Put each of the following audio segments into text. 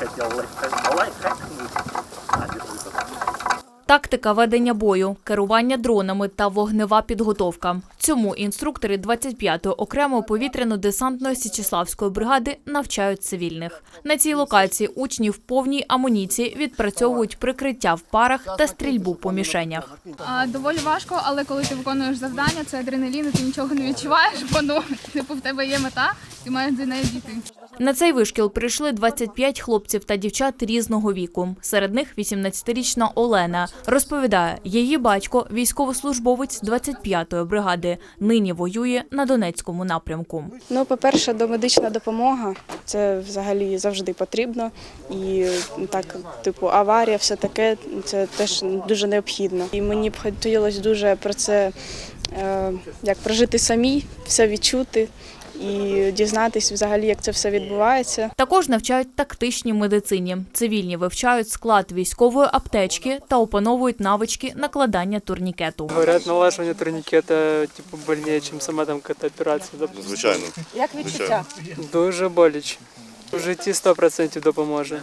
хотел лайфхак, без. Тактика ведення бою, керування дронами та вогнева підготовка. Цьому інструктори 25-ї окремої повітряно-десантної Січеславської бригади навчають цивільних. На цій локації учні в повній амуніції відпрацьовують прикриття в парах та стрільбу по мішенях. Доволі важко, але коли ти виконуєш завдання, це адреналін, і ти нічого не відчуваєш, бо ну, типу в тебе є мета, ти маєш до неї дійти. На цей вишкіл прийшли 25 хлопців та дівчат різного віку. Серед них 18-річна Олена. Розповідає, її батько військовослужбовець 25-ї бригади. Нині воює на Донецькому напрямку. Ну, по-перше, домедична допомога це взагалі завжди потрібно. І так, типу, аварія, все таке, це теж дуже необхідно. І мені б хотілося дуже про це е, як прожити самій, все відчути і дізнатись взагалі, як це все відбувається. Також навчають тактичній медицині. Цивільні вивчають склад військової аптечки та опановують навички накладання турнікету. Говорять, налажування турнікета типу больнее, ніж сама там операція. Звичайно. Як відчуття? Дуже боляче. В житті 100% допоможе.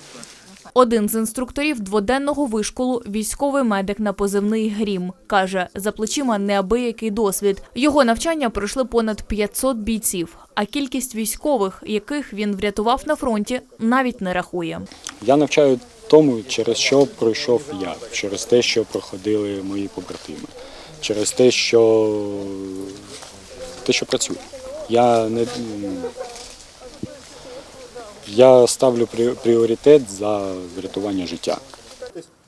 Один з інструкторів дводенного вишколу військовий медик на позивний Грім каже, за плечима неабиякий досвід. Його навчання пройшли понад 500 бійців, а кількість військових, яких він врятував на фронті, навіть не рахує. Я навчаю тому, через що пройшов я, через те, що проходили мої побратими, через те, що те, що працює. Я не я ставлю прі- пріоритет за врятування життя.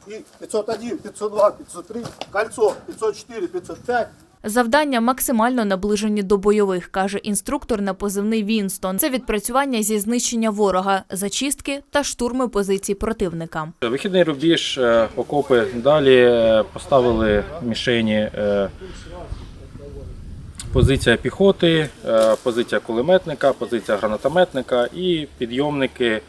І 501, 502, 503, кольцо, 504, 505. Завдання максимально наближені до бойових, каже інструктор на позивний Вінстон. Це відпрацювання зі знищення ворога, зачистки та штурми позицій противника. Вихідний рубіж, е, окопи. Далі е, поставили мішені. Позиція піхоти, е, позиція кулеметника, позиція гранатометника і підйомники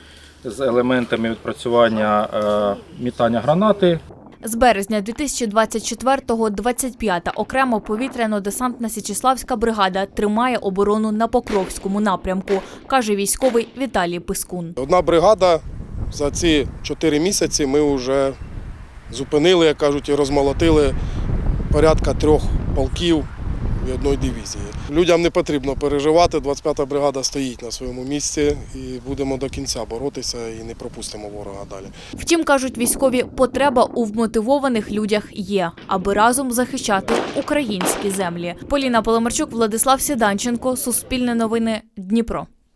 з елементами відпрацювання е, мітання гранати, З березня 2024-го 25-та окрема повітряно-десантна Січеславська бригада тримає оборону на Покровському напрямку, каже військовий Віталій Пискун. Одна бригада за ці чотири місяці ми вже зупинили, як кажуть, і розмолотили порядка трьох полків і одної дивізії. Людям не потрібно переживати. 25-та бригада стоїть на своєму місці і будемо до кінця боротися і не пропустимо ворога далі. Втім, кажуть військові, потреба у вмотивованих людях є, аби разом захищати українські землі. Поліна Поломарчук, Владислав Сіданченко, Суспільне новини, Дніпро.